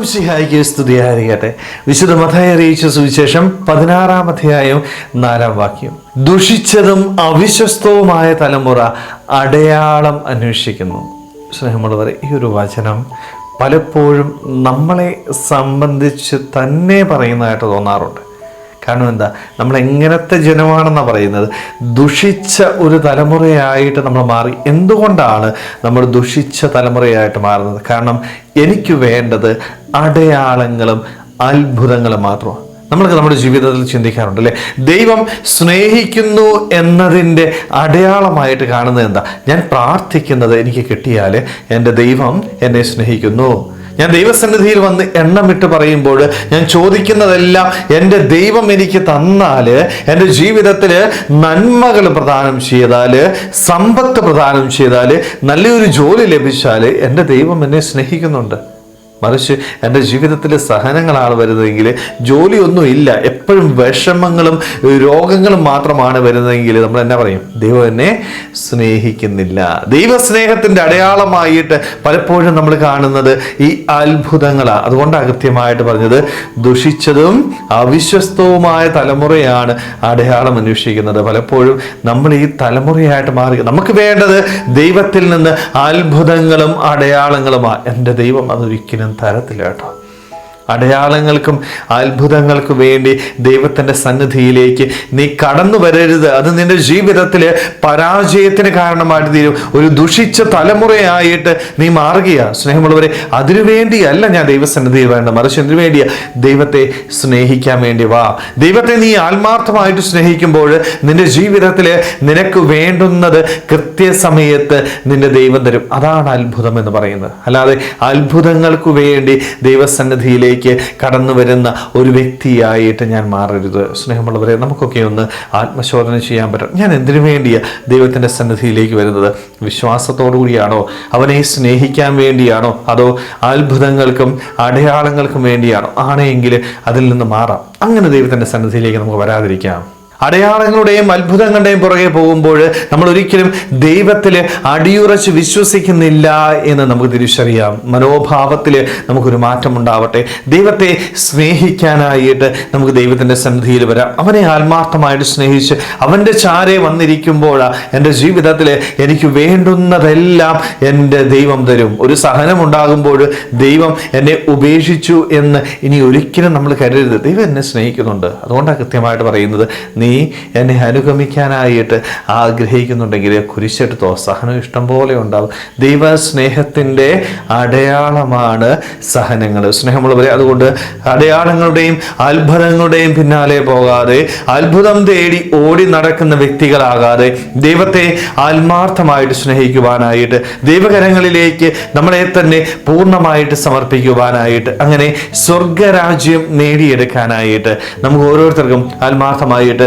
ഈശോംശിഹായിക്ക് സ്തുതിയായിരിക്കട്ടെ. വിശുദ്ധ മഥായി അറിയിച്ച സുവിശേഷം പതിനാറാം അധ്യായം നാലാം വാക്യം. ദുഷിച്ചതും അവിശ്വസ്തവുമായ തലമുറ അടയാളം അന്വേഷിക്കുന്നു. സ്നേഹമുള്ളവരെ ഈ ഒരു വചനം പലപ്പോഴും നമ്മളെ സംബന്ധിച്ച് തന്നെ പറയുന്നതായിട്ട് തോന്നാറുണ്ട്. കാരണം എന്താ? നമ്മൾ എങ്ങനത്തെ ജനമാണെന്നാണ് പറയുന്നത്? ദുഷിച്ച ഒരു തലമുറയായിട്ട് നമ്മൾ മാറി. എന്തുകൊണ്ടാണ് നമ്മൾ ദുഷിച്ച തലമുറയായിട്ട് മാറുന്നത്? കാരണം എനിക്ക് വേണ്ടത് അടയാളങ്ങളും അത്ഭുതങ്ങളും മാത്രമാണ്. നമ്മൾക്ക് നമ്മുടെ ജീവിതത്തിൽ ചിന്തിക്കാറുണ്ട് അല്ലേ? ദൈവം സ്നേഹിക്കുന്നു എന്നതിന്റെ അടയാളമായിട്ട് കാണുന്നത് എന്താ? ഞാൻ പ്രാർത്ഥിക്കുന്നത് എനിക്ക് കിട്ടിയാൽ എന്റെ ദൈവം എന്നെ സ്നേഹിക്കുന്നു. ഞാൻ ദൈവസന്നിധിയിൽ വന്ന് എണ്ണമിട്ട് പറയുമ്പോൾ ഞാൻ ചോദിക്കുന്നതെല്ലാം എന്റെ ദൈവം എനിക്ക് തന്നാൽ എന്റെ ജീവിതത്തിൽ നന്മകൾ പ്രദാനം ചെയ്താൽ സമ്പത്ത് പ്രദാനം ചെയ്താൽ നല്ലൊരു ജോലി ലഭിച്ചാൽ എന്റെ ദൈവം എന്നെ സ്നേഹിക്കുന്നുണ്ട്. മറിച്ച് എന്റെ ജീവിതത്തിലെ സഹനങ്ങളാണ് വരുന്നതെങ്കിൽ ജോലിയൊന്നും ഇല്ല. എപ്പോഴും വിഷമങ്ങളും രോഗങ്ങളും മാത്രമാണ് വരുന്നതെങ്കിൽ നമ്മൾ എന്നാ പറയും? ദൈവം എന്നെ സ്നേഹിക്കുന്നില്ല. ദൈവസ്നേഹത്തിന്റെ അടയാളമായിട്ട് പലപ്പോഴും നമ്മൾ കാണുന്നത് ഈ അത്ഭുതങ്ങളാണ് അതുകൊണ്ടാണ് കൃത്യമായിട്ട് പറഞ്ഞത് ദുഷിച്ചതും അവിശ്വസ്തവുമായ തലമുറയാണ് അടയാളം അന്വേഷിക്കുന്നത്. പലപ്പോഴും നമ്മൾ ഈ തലമുറയായിട്ട് മാറി. നമുക്ക് വേണ്ടത് ദൈവത്തിൽ നിന്ന് അത്ഭുതങ്ങളും അടയാളങ്ങളുമാണ് എന്റെ ദൈവം അതൊരിക്കലും തരത്തില്ല കേട്ടോ. അടയാളങ്ങൾക്കും അത്ഭുതങ്ങൾക്കും വേണ്ടി ദൈവത്തിന്റെ സന്നിധിയിലേക്ക് നീ കടന്നു വരരുത്. അത് നിന്റെ ജീവിതത്തിൽ പരാജയത്തിന് കാരണമായിട്ട് തീരും ഒരു ദുഷിച്ച തലമുറയായിട്ട് നീ മാറുകയാ. സ്നേഹമുള്ളവരെ അതിനുവേണ്ടിയല്ല ഞാൻ ദൈവസന്നിധിയിൽ വേണ്ട മറിച്ച് എന്തിനു വേണ്ടിയാ? ദൈവത്തെ സ്നേഹിക്കാൻ വേണ്ടി വാ. ദൈവത്തെ നീ ആത്മാർത്ഥമായിട്ട് സ്നേഹിക്കുമ്പോൾ നിന്റെ ജീവിതത്തിൽ നിനക്ക് വേണ്ടുന്നത് കൃത്യസമയത്ത് നിന്റെ ദൈവം തരും. അതാണ് അത്ഭുതം എന്ന് പറയുന്നത്. അല്ലാതെ അത്ഭുതങ്ങൾക്ക് വേണ്ടി ദൈവസന്നിധിയിലേക്ക് കടന്നു വരുന്ന ഒരു വ്യക്തിയായിട്ട് ഞാൻ മാറരുത്. സ്നേഹമുള്ളവരെ നമുക്കൊക്കെ ഒന്ന് ആത്മശോധന ചെയ്യാൻ പറ്റും ഞാൻ എന്തിനു വേണ്ടിയാണ് ദൈവത്തിന്റെ സന്നിധിയിലേക്ക് വരുന്നത്? വിശ്വാസത്തോടു കൂടിയാണോ അവനെ സ്നേഹിക്കാൻ വേണ്ടിയാണോ? അതോ അത്ഭുതങ്ങൾക്കും അടയാളങ്ങൾക്കും വേണ്ടിയാണോ? ആണെങ്കിൽ അതിൽ നിന്ന് മാറാം. അങ്ങനെ ദൈവത്തിന്റെ സന്നിധിയിലേക്ക് നമുക്ക് വരാതിരിക്കാം. അടയാളങ്ങളുടെയും അത്ഭുതങ്ങളുടെയും പുറകെ പോകുമ്പോൾ നമ്മൾ ഒരിക്കലും ദൈവത്തിൽ അടിയുറച്ച് വിശ്വസിക്കുന്നില്ല എന്ന് നമുക്ക് തിരിച്ചറിയാം. മനോഭാവത്തിൽ നമുക്കൊരു മാറ്റം ഉണ്ടാവട്ടെ. ദൈവത്തെ സ്നേഹിക്കാനായിട്ട് നമുക്ക് ദൈവത്തിന്റെ സന്നിധിയിൽ വരാം. അവനെ ആത്മാർത്ഥമായിട്ട് സ്നേഹിച്ച് അവന്റെ ചാരെ വന്നിരിക്കുമ്പോഴാണ് എന്റെ ജീവിതത്തിൽ എനിക്ക് വേണ്ടുന്നതെല്ലാം എന്റെ ദൈവം തരും. ഒരു സഹനം ഉണ്ടാകുമ്പോൾ ദൈവം എന്നെ ഉപേക്ഷിച്ചു എന്ന് ഇനി ഒരിക്കലും നമ്മൾ കരുതരുത്. ദൈവം എന്നെ സ്നേഹിക്കുന്നുണ്ട്. അതുകൊണ്ടാണ് കൃത്യമായിട്ട് പറയുന്നത് നീ എന്നെ അനുഗമിക്കാനായിട്ട് ആഗ്രഹിക്കുന്നുണ്ടെങ്കിൽ കുരിശെടുത്തോ. സഹനം ഇഷ്ടം പോലെ ഉണ്ടാവും. ദൈവ സ്നേഹത്തിന്റെ അടയാളമാണ് സഹനങ്ങൾ. സ്നേഹമുള്ളവരെ അതുകൊണ്ട് അടയാളങ്ങളുടെയും അത്ഭുതങ്ങളുടെയും പിന്നാലെ പോകാതെ അത്ഭുതം തേടി ഓടി നടക്കുന്ന വ്യക്തികളാകാതെ ദൈവത്തെ ആത്മാർത്ഥമായിട്ട് സ്നേഹിക്കുവാനായിട്ട് ദൈവകരങ്ങളിലേക്ക് നമ്മളെ തന്നെ പൂർണമായിട്ട് സമർപ്പിക്കുവാനായിട്ട് അങ്ങനെ സ്വർഗരാജ്യം നേടിയെടുക്കാനായിട്ട് നമുക്ക് ഓരോരുത്തർക്കും ആത്മാർത്ഥമായിട്ട്